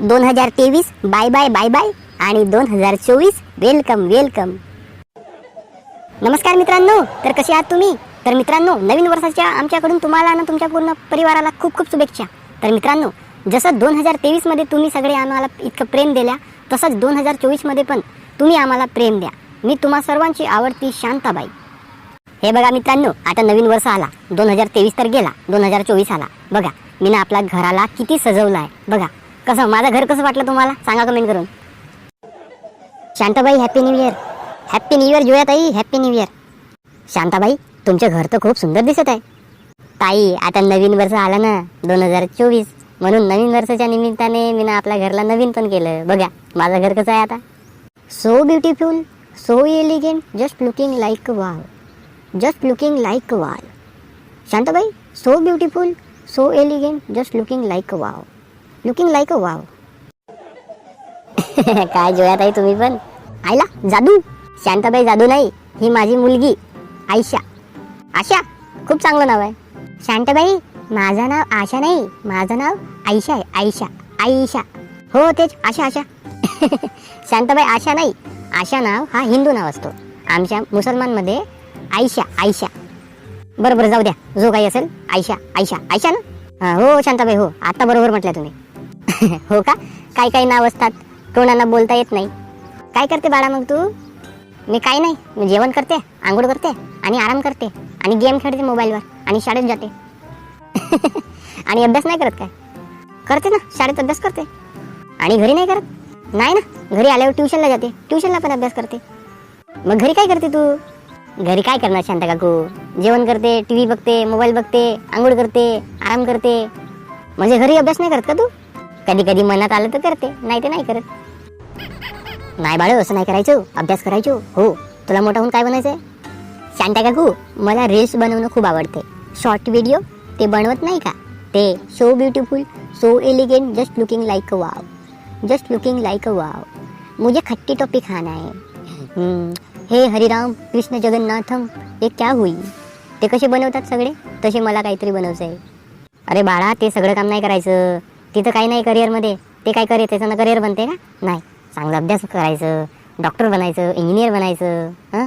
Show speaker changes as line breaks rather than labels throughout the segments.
दोन हजार तेवीस बाय बाय बाय बाय आणि दोन हजार चोवीस वेलकम वेलकम. नमस्कार मित्रांनो तर कसे आहात तुम्ही? तर मित्रांनो नवीन वर्षाच्या आमच्याकडून तुम्हाला आणि तुमच्या पूर्ण परिवाराला खूप खूप शुभेच्छा. तर मित्रांनो जसं दोन हजार तेवीसमध्ये तुम्ही सगळे आम्हाला इतकं प्रेम दिल्या तसंच दोन हजार चोवीसमध्ये पण तुम्ही आम्हाला प्रेम द्या. मी तुम्हा सर्वांची आवडती शांताबाई. हे बघा मित्रांनो आता नवीन वर्ष आला. दोन हजार तेवीस तर गेला दोन हजार चोवीस आला. बघा मी ना आपला घराला किती सजवलं आहे. बघा कसं माझं घर कसं वाटलं तुम्हाला? सांगा कमेंट करून. Shantabai happy new year happy new year जुळ्याताई happy new year Shantabai तुमचं घर तर खूप सुंदर दिसत आहे. ताई आता नवीन वर्ष आलं ना दोन हजार चोवीस. म्हणून नवीन वर्षाच्या निमित्ताने मी ना आपल्या घरला नवीन पण केलं. बघा माझं घर कसं आहे आता? So beautiful so elegant just looking like wow just looking like wow Shantabai so beautiful so elegant just looking like wow looking like a wow काय जोयात आहे तुम्ही पण? आईला जादू. शांताबाई जादू नाही ही माझी मुलगी आयशा. आशा खूप चांगलं नाव आहे. शांताबाई माझं नाव आशा नाही माझं नाव आयशा आहे. आयशा आयशा. हो तेच आशा आशा. शांताबाई आशा नाही. आशा नाव हा हिंदू नाव असतो. आमच्या मुसलमानमध्ये आयशा आयशा. बरोबर जाऊ द्या. जो काही असेल आयशा आयशा. आयशा ना? हो शांताबाई हो. आता बरोबर म्हटलं तुम्ही. हो का? काही काही नाव असतात. कोणाला बोलता येत नाही. काय करते बाळा मग तू? मी काय नाही. मी जेवण करते आंघोळ करते आणि आराम करते आणि गेम खेळते मोबाईलवर आणि शाळेत जाते. आणि अभ्यास नाही करत काय? करते ना. शाळेत अभ्यास करते. आणि घरी नाही करत? नाही ना. घरी आल्यावर ट्युशनला जाते. ट्युशनला पण अभ्यास करते. मग घरी काय करते तू? घरी काय करणार शांता काकू? जेवण करते टी व्ही बघते मोबाईल बघते आंघोळ करते आराम करते. म्हणजे घरी अभ्यास नाही करत का तू? कधी कधी मनात आलं तर करते नाही ते नाही करत. नाही बाळ असं नाही करायचं अभ्यास करायचो. हो तुला मोठा होऊन काय बनायचंय? शांता काकू मला रील्स बनवणं खूप आवडते. शॉर्ट व्हिडिओ ते बनवत नाही का? ते so beautiful so elegant just looking like a wow just looking like a wow मुझे खट्टी टॉपी खाना है। हम्म, हे हरिराम कृष्ण जगन्नाथम हे क्या होई? ते कसे बनवतात सगळे? तसे मला काहीतरी बनवायचं आहे अरे बाळा ते सगळं काम नाही करायचं. तिथं काही नाही करिअरमध्ये. ते काय करिअर त्याच्यानं करिअर बनते का? नाही. चांगला अभ्यास करायचं डॉक्टर बनायचं इंजिनियर बनायचं हां?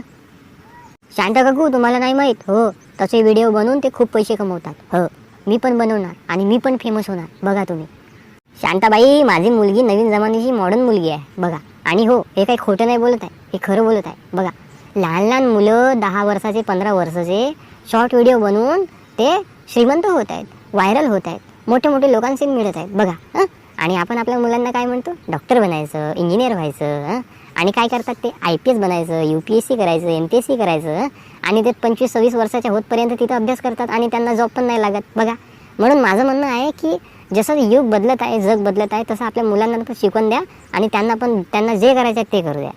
शांत काकू तुम्हाला नाही माहीत? हो तसे व्हिडिओ बनवून ते खूप पैसे कमवतात. हो मी पण बनवणार आणि मी पण फेमस होणार. बघा तुम्ही. शांताबाई माझी मुलगी नवीन जमान्याची मॉडर्न मुलगी आहे. बघा. आणि हो हे काही खोटं नाही बोलत आहे. हे खरं बोलत आहे. बघा. लहान लहान मुलं दहा वर्षाचे पंधरा वर्षाचे शॉर्ट व्हिडिओ बनवून ते श्रीमंत होत आहेत. व्हायरल होत आहेत. मोठे मोठे लोकांशी मिळत आहेत. बघा आणि आपण आपल्या मुलांना काय म्हणतो? डॉक्टर बनायचं इंजिनियर व्हायचं आणि काय करतात ते? आय पी एस बनायचं यू पी एस सी करायचं एम पी एस सी करायचं आणि ते पंचवीस सव्वीस वर्षाच्या होतपर्यंत तिथं अभ्यास करतात आणि त्यांना जॉब पण नाही लागत. बघा म्हणून माझं म्हणणं आहे की जसं युग बदलत आहे जग बदलत आहे तसं आपल्या मुलांना पण शिकवून द्या आणि त्यांना पण त्यांना जे करायचं आहे ते करू द्या.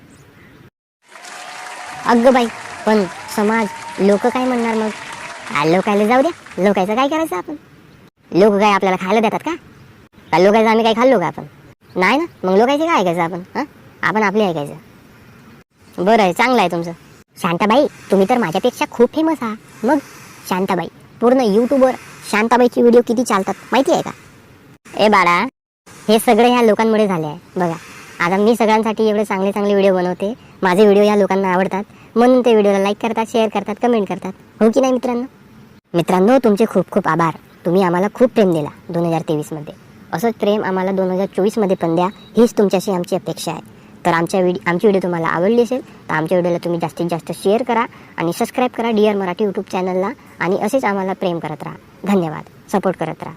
अगं बाई पण समाज लोक काय म्हणणार मग? लोकायला जाऊ द्या लोकायचं काय करायचं आपण? लोक काय आपल्याला खायला देतात का? का लोकायचं आम्ही काय खाल्लो का आपण? नाही ना? मग लोकायचं काय ऐकायचं आपण हां? आपण आपले ऐकायचं. बरं आहे चांगलं आहे तुमचं. शांताबाई तुम्ही तर माझ्यापेक्षा खूप फेमस आहात. मग? शांताबाई पूर्ण यूट्यूबवर शांताबाईचे व्हिडिओ किती चालतात माहिती आहे का? ए बाळा हे सगळं ह्या लोकांमुळे झाले आहे बघा आता मी सगळ्यांसाठी एवढे चांगले चांगले व्हिडिओ बनवते. माझे व्हिडिओ ह्या लोकांना आवडतात. म्हणून ते व्हिडिओला लाईक करतात शेअर करतात कमेंट करतात. हो की नाही मित्रांनो? मित्रांनो तुमचे खूप खूप आभार. तुम्ही आम्हाला खूप प्रेम दिला दोन हजार तेवीसमध्ये असंच प्रेम आम्हाला दोन हजार चोवीसमध्ये पण द्या हीच तुमच्याशी आमची अपेक्षा आहे. तर आमच्या व्हिडिओ आमची व्हिडिओ तुम्हाला आवडली असेल तर आमच्या व्हिडिओला तुम्ही जास्तीत जास्त शेअर करा आणि सबस्क्राईब करा डिअर मराठी यूट्यूब चॅनलला आणि असेच आम्हाला प्रेम करत राहा. धन्यवाद. सपोर्ट करत राहा.